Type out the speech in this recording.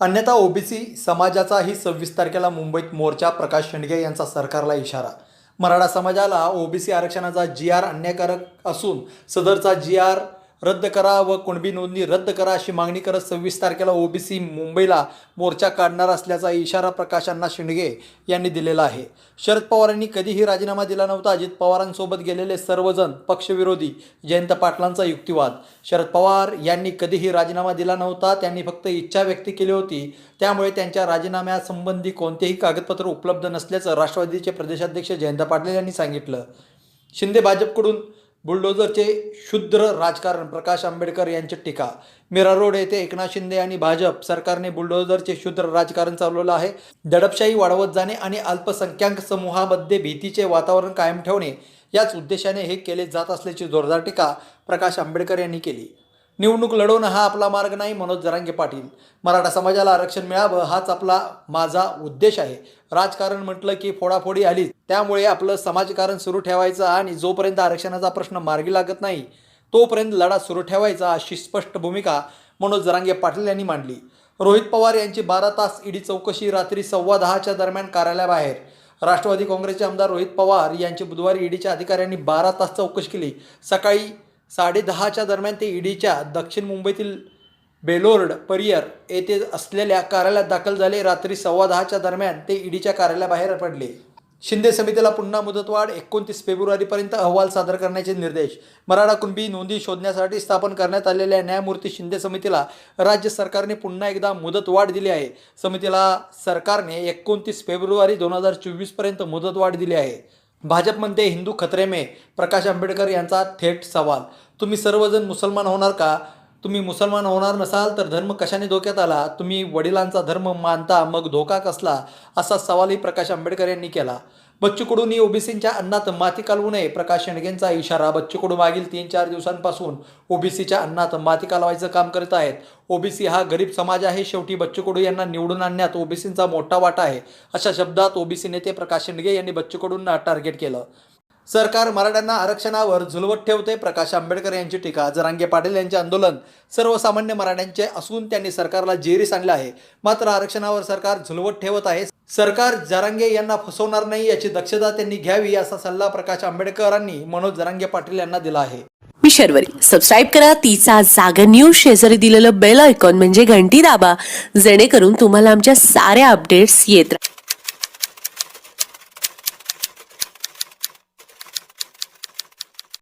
अन्यथा ओबीसी समाजाचाही सव्वीस तारखेला मुंबईत मोर्चा प्रकाश शेंडगे यांचा सरकारला इशारा. मराठा समाजाला ओबीसी आरक्षणाचा जी आर अन्यायकारक असून सदरचा जी आर रद्द करा व कुणबी नोंदणी रद्द करा अशी मागणी करत सव्वीस तारखेला ओबीसी मुंबईला मोर्चा काढणार असल्याचा इशारा प्रकाश अण्णा यांनी दिलेला आहे. शरद पवारांनी कधीही राजीनामा दिला नव्हता. अजित पवारांसोबत गेलेले सर्वजण पक्षविरोधी. जयंत पाटलांचा युक्तिवाद. शरद पवार यांनी कधीही राजीनामा दिला नव्हता. त्यांनी फक्त इच्छा व्यक्त केली होती. त्यामुळे त्यांच्या राजीनाम्यासंबंधी कोणतेही कागदपत्र उपलब्ध नसल्याचं राष्ट्रवादीचे प्रदेशाध्यक्ष जयंत पाटील यांनी सांगितलं. शिंदे भाजपकडून बुलडोझरचे क्षुद्र राजकारण प्रकाश आंबेडकर यांची टीका. मीरा रोड येथे एकनाथ शिंदे आणि भाजप सरकारने बुलडोझरचे क्षुद्र राजकारण चालवलं आहे. दडपशाही वाढवत जाणे आणि अल्पसंख्याक समूहामध्ये भीतीचे वातावरण कायम ठेवणे याच उद्देशाने हे केले जात असल्याची जोरदार टीका प्रकाश आंबेडकर यांनी केली. निवडणूक लढवणं हा आपला मार्ग नाही मनोज जरांगे पाटील. मराठा समाजाला आरक्षण मिळावं हाच आपला माझा उद्देश आहे. राजकारण म्हटलं की फोडाफोडी आलीच. त्यामुळे आपलं समाजकारण सुरू ठेवायचं आणि जोपर्यंत आरक्षणाचा प्रश्न मार्गी लागत नाही तोपर्यंत लढा सुरू ठेवायचा अशी स्पष्ट भूमिका मनोज जरांगे पाटील यांनी मांडली. रोहित पवार यांची बारा तास ईडी चौकशी रात्री सव्वा दहाच्या दरम्यान कार्यालयाबाहेर. राष्ट्रवादी काँग्रेसचे आमदार रोहित पवार यांची बुधवारी ईडीच्या अधिकाऱ्यांनी बारा तास चौकशी केली. सकाळी साडेदहाच्या दरम्यान ते ईडीच्या दक्षिण मुंबईतील बेलोर्ड परियर येथे असलेल्या कार्यालयात दाखल झाले. रात्री सव्वा दहाच्या दरम्यान ते ईडीच्या कार्यालयाबाहेर पडले. शिंदे समितीला पुन्हा मुदतवाढ एकोणतीस फेब्रुवारीपर्यंत अहवाल सादर करण्याचे निर्देश. मराठा कुणबी नोंदी शोधण्यासाठी स्थापन करण्यात आलेल्या न्यायमूर्ती शिंदे समितीला राज्य सरकारने पुन्हा एकदा मुदतवाढ दिली आहे. समितीला सरकारने एकोणतीस फेब्रुवारी दोन हजार चोवीसपर्यंत मुदतवाढ दिली आहे. भाजपमध्ये हिंदू खतरे में प्रकाश आंबेडकर यांचा थेट सवाल. तुम्ही सर्वजण मुसलमान होणार का? तुम्ही मुसलमान होणार नसाल तर धर्म कशाने धोक्यात आला? तुम्ही वडिलांचा धर्म मानता मग धोका कसला? असा सवालही प्रकाश आंबेडकर यांनी केला. बच्चू कडूंनी ओबीसींच्या अन्नात माती कालवू नये. प्रकाश शेंडगेंचा इशारा बच्चू कडू मागील तीन चार दिवसांपासून ओबीसीच्या अन्नात माती कालवायचं काम करत आहेत. ओबीसी हा गरीब समाज आहे. शेवटी बच्चू कडू यांना निवडून आणण्यात ओबीसींचा मोठा वाटा आहे. अशा शब्दात ओबीसी नेते प्रकाश शेंडगे यांनी बच्चू कडूंना टार्गेट केलं. सरकार मराठ्यांना आरक्षणावर झुलवत ठेवते. प्रकाश आंबेडकर यांची टीका. जरांगे पाटील यांचे आंदोलन सर्वसामान्य मराठ्यांचे असून त्यांनी सरकारला जेरीस आणलं आहे. मात्र आरक्षणावर सरकार झुलवत ठेवत आहे. सरकार जरांगे यांना फसवणार नाही याची दक्षता त्यांनी घ्यावी असा सल्ला प्रकाश आंबेडकरांनी मनोज जरांगे पाटील यांना दिला आहे. मी शर्वरी. सबस्क्राईब करा. तिचा जागा न्यूज शेजारी दिलेलं बेल आयकॉन म्हणजे घंटी दाबा. जेणेकरून तुम्हाला आमच्या साऱ्या अपडेट्स येत राहतात